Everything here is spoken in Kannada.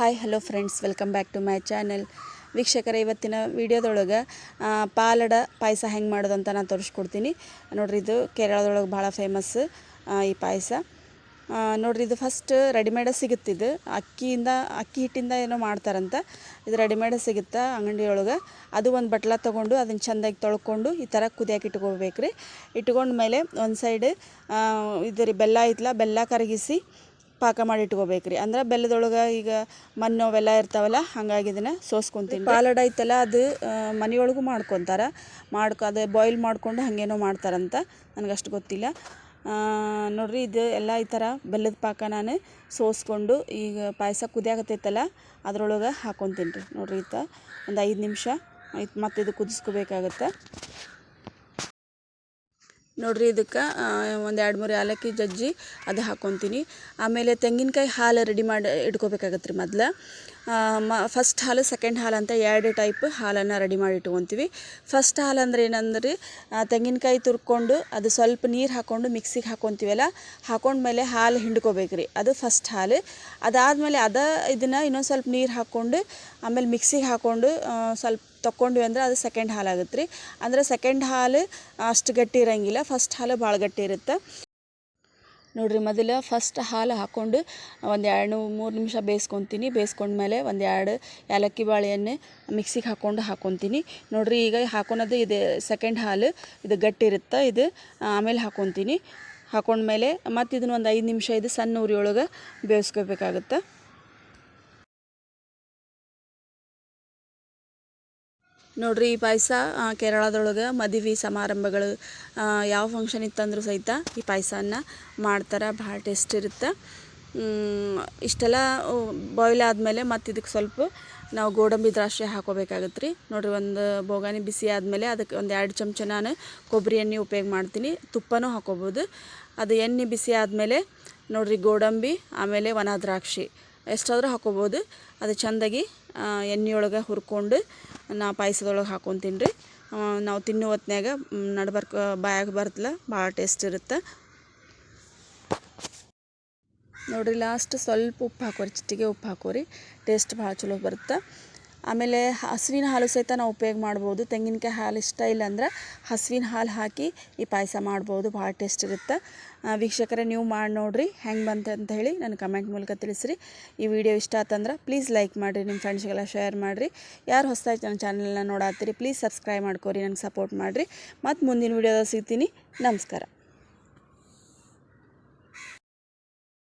Hi, hello friends, welcome back to my channel. ವೀಕ್ಷಕರ, ಇವತ್ತಿನ ವಿಡಿಯೋದೊಳಗೆ ಪಾಲಡ ಪಾಯಸ ಹೆಂಗೆ ಮಾಡೋದಂತ ನಾನು ತೋರಿಸ್ಕೊಡ್ತೀನಿ. ನೋಡ್ರಿ, ಇದು ಕೇರಳದೊಳಗೆ ಭಾಳ ಫೇಮಸ್ ಈ ಪಾಯಸ. ನೋಡ್ರಿ, ಇದು ಫಸ್ಟ್ ರೆಡಿಮೇಡ ಸಿಗುತ್ತಿದ್ದು ಅಕ್ಕಿಯಿಂದ, ಅಕ್ಕಿ ಹಿಟ್ಟಿಂದ ಏನೋ ಮಾಡ್ತಾರಂತ. ಇದು ರೆಡಿಮೇಡ ಸಿಗುತ್ತೆ, ಅಂಗಡಿಯೊಳಗೆ. ಅದು ಒಂದು ಬಟ್ಲ ತೊಗೊಂಡು, ಅದನ್ನು ಚೆಂದಾಗಿ ತೊಳ್ಕೊಂಡು, ಈ ಥರ ಕುದಿಯಕ್ಕೆ ಇಟ್ಕೋಬೇಕು ರೀ ಇಟ್ಕೊಂಡ್ಮೇಲೆ ಒಂದು ಸೈಡ್ ಇದು ರೀ, ಬೆಲ್ಲ ಐತ್ಲ, ಬೆಲ್ಲ ಕರಗಿಸಿ ಪಾಕ ಮಾಡಿ ಇಟ್ಕೋಬೇಕು ರೀ ಅಂದ್ರೆ ಬೆಲ್ಲದೊಳಗೆ ಈಗ ಮಣ್ಣು ಅವೆಲ್ಲ ಇರ್ತಾವಲ್ಲ, ಹಾಗಾಗಿ ಇದನ್ನು ಸೋಸ್ಕೊತೀನಿ ಪಾಲಡ ಐತಲ್ಲ, ಅದು ಮನೆಯೊಳಗೂ ಮಾಡ್ಕೊತಾರೆ. ಮಾಡ್ಕೊ, ಅದು ಬಾಯ್ಲ್ ಮಾಡಿಕೊಂಡು ಹಾಗೇನೋ ಮಾಡ್ತಾರಂತ, ನನಗಷ್ಟು ಗೊತ್ತಿಲ್ಲ. ನೋಡ್ರಿ ಇದು ಎಲ್ಲ ಈ ಥರ ಬೆಲ್ಲದ ಪಾಕ ನಾನು ಸೋಸ್ಕೊಂಡು ಈಗ ಪಾಯಸ ಕುದಿಯಾಕತ್ತೈತಲ್ಲ, ಅದ್ರೊಳಗೆ ಹಾಕೊತೀನಿ ರೀ ನೋಡ್ರಿ ಈತ ಒಂದು ಐದು ನಿಮಿಷ ಮತ್ತು ಇದು ಕುದಿಸ್ಕೋಬೇಕಾಗತ್ತೆ. ನೋಡ್ರಿ ಇದಕ್ಕೆ ಒಂದು ಎರಡು ಮೂರು ಏಲಕ್ಕಿ ಜಜ್ಜಿ ಅದು ಹಾಕ್ಕೊತೀನಿ ಆಮೇಲೆ ತೆಂಗಿನಕಾಯಿ ಹಾಲು ರೆಡಿ ಮಾಡಿ ಇಟ್ಕೋಬೇಕಾಗತ್ತೆ ರೀ ಮೊದ್ಲು. ಮ ಫಸ್ಟ್ ಹಾಲು ಸೆಕೆಂಡ್ ಹಾಲು ಅಂತ ಎರಡು ಟೈಪ್ ಹಾಲನ್ನು ರೆಡಿ ಮಾಡಿ ಇಟ್ಕೊತೀವಿ. ಫಸ್ಟ್ ಹಾಲು ಅಂದ್ರೆ ಏನಂದ್ರೆ ತೆಂಗಿನಕಾಯಿ ತುರ್ಕೊಂಡು ಅದು ಸ್ವಲ್ಪ ನೀರು ಹಾಕ್ಕೊಂಡು ಮಿಕ್ಸಿಗೆ ಹಾಕ್ಕೊತೀವಲ್ಲ ಹಾಕೊಂಡ್ಮೇಲೆ ಹಾಲು ಹಿಂಡ್ಕೋಬೇಕು ರೀ ಅದು ಫಸ್ಟ್ ಹಾಲು. ಅದಾದಮೇಲೆ ಅದ ಇದನ್ನು ಇನ್ನೊಂದು ಸ್ವಲ್ಪ ನೀರು ಹಾಕ್ಕೊಂಡು ಆಮೇಲೆ ಮಿಕ್ಸಿಗೆ ಹಾಕ್ಕೊಂಡು ಸ್ವಲ್ಪ ತೊಗೊಂಡ್ವಿ ಅಂದ್ರೆ ಅದು ಸೆಕೆಂಡ್ ಹಾಲು ಆಗುತ್ತೆ ರೀ ಅಂದರೆ ಸೆಕೆಂಡ್ ಹಾಲು ಅಷ್ಟು ಗಟ್ಟಿ ಇರೋಂಗಿಲ್ಲ ಫಸ್ಟ್ ಹಾಲು ಭಾಳ ಗಟ್ಟಿ ಇರುತ್ತೆ. ನೋಡಿರಿ, ಮೊದಲು ಫಸ್ಟ್ ಹಾಲು ಹಾಕ್ಕೊಂಡು ಒಂದು ಎರಡು ಮೂರು ನಿಮಿಷ ಬೇಯಿಸ್ಕೊತೀನಿ. ಬೇಯಿಸ್ಕೊಂಡ್ಮೇಲೆ ಒಂದು ಎರಡು ಏಲಕ್ಕಿ ಬಾಳೆಹಣ್ಣು ಮಿಕ್ಸಿಗೆ ಹಾಕ್ಕೊಂಡು ಹಾಕ್ಕೊತೀನಿ ನೋಡಿರಿ, ಈಗ ಹಾಕೊಳೋದು ಇದು ಸೆಕೆಂಡ್ ಹಾಲು. ಇದು ಗಟ್ಟಿ ಇರುತ್ತೆ ಇದು ಆಮೇಲೆ ಹಾಕ್ಕೊತೀನಿ ಹಾಕೊಂಡ್ಮೇಲೆ ಮತ್ತು ಇದನ್ನ ಒಂದು ಐದು ನಿಮಿಷ ಇದು ಸಣ್ಣ ಉರಿಯೊಳಗೆ ಬೇಯಿಸ್ಕೋಬೇಕಾಗುತ್ತೆ. ನೋಡ್ರಿ ಈ ಪಾಯಸ ಕೇರಳದೊಳಗೆ ಮದುವೆ ಸಮಾರಂಭಗಳು ಯಾವ ಫಂಕ್ಷನ್ ಇತ್ತಂದ್ರೂ ಸಹಿತ ಈ ಪಾಯಸನ ಮಾಡ್ತಾರೆ, ಭಾಳ ಟೇಸ್ಟ್ ಇರುತ್ತೆ. ಇಷ್ಟೆಲ್ಲ ಬಾಯ್ಲ್ ಆದಮೇಲೆ ಮತ್ತು ಇದಕ್ಕೆ ಸ್ವಲ್ಪ ನಾವು ಗೋಡಂಬಿ ದ್ರಾಕ್ಷಿ ಹಾಕೋಬೇಕಾಗತ್ತೆ ರೀ ನೋಡಿರಿ ಒಂದು ಬೋಗಾನಿ ಬಿಸಿ ಆದಮೇಲೆ ಅದಕ್ಕೆ ಒಂದು ಎರಡು ಚಮಚ ನಾನು ಕೊಬ್ಬರಿ ಎಣ್ಣೆ ಉಪಯೋಗ ಮಾಡ್ತೀನಿ. ತುಪ್ಪನೂ ಹಾಕೋಬೋದು. ಅದು ಎಣ್ಣೆ ಬಿಸಿ ಆದಮೇಲೆ ನೋಡಿರಿ ಗೋಡಂಬಿ, ಆಮೇಲೆ ಒಣ ದ್ರಾಕ್ಷಿ ಎಷ್ಟಾದರೂ ಹಾಕೋಬೋದು. ಅದು ಚೆಂದಾಗಿ ಎಣ್ಣೆಯೊಳಗೆ ಹುರ್ಕೊಂಡು ನಾ ಪಾಯಸದೊಳಗೆ ಹಾಕ್ಕೊತೀನಿ ರೀ. ನಾವು ತಿನ್ನೋ ಹೊತ್ನ್ಯಾಗ ನಡ್ಬರ್ಕ, ಬಾಯಾಗ ಬರ್ತಲ್ಲ, ಭಾಳ ಟೇಸ್ಟ್ ಇರುತ್ತೆ. ನೋಡಿರಿ ಲಾಸ್ಟ್ ಸ್ವಲ್ಪ ಉಪ್ಪು ಹಾಕೋರಿ, ಚಿಟ್ಟಿಗೆ ಉಪ್ಪು ಹಾಕೋರಿ. ಟೇಸ್ಟ್ ಭಾಳ ಚಲೋ ಬರುತ್ತೆ. ಆಮೇಲೆ ಹಸುವಿನ ಹಾಲು ಸಹಿತ ನಾವು ಉಪಯೋಗ ಮಾಡ್ಬೋದು. ತೆಂಗಿನಕಾಯಿ ಹಾಲು ಇಷ್ಟ ಇಲ್ಲ ಅಂದ್ರೆ ಹಸುವಿನ ಹಾಲು ಹಾಕಿ ಈ ಪಾಯಸ ಮಾಡ್ಬೋದು. ಭಾಳ ಟೇಸ್ಟ್ ಇರುತ್ತೆ. ವೀಕ್ಷಕರೇ, ನೀವು ಮಾಡಿ ನೋಡಿರಿ. ಹೆಂಗೆ ಬಂತು ಅಂತ ಹೇಳಿ ನನ್ನ ಕಮೆಂಟ್ ಮೂಲಕ ತಿಳಿಸ್ರಿ. ಈ ವಿಡಿಯೋ ಇಷ್ಟ ಆತಂದ್ರೆ ಪ್ಲೀಸ್ ಲೈಕ್ ಮಾಡಿರಿ, ನಿಮ್ಮ ಫ್ರೆಂಡ್ಸ್ಗೆಲ್ಲ ಶೇರ್ ಮಾಡಿರಿ. ಯಾರು ಹೊಸದಾಗಿ ನನ್ನ ಚಾನಲ್ನ ನೋಡಾತ್ತೀರಿ, ಪ್ಲೀಸ್ ಸಬ್ಸ್ಕ್ರೈಬ್ ಮಾಡ್ಕೊರಿ ನನಗೆ ಸಪೋರ್ಟ್ ಮಾಡಿರಿ. ಮತ್ತು ಮುಂದಿನ ವೀಡಿಯೋದಾಗ ಸಿಗ್ತೀನಿ. ನಮಸ್ಕಾರ.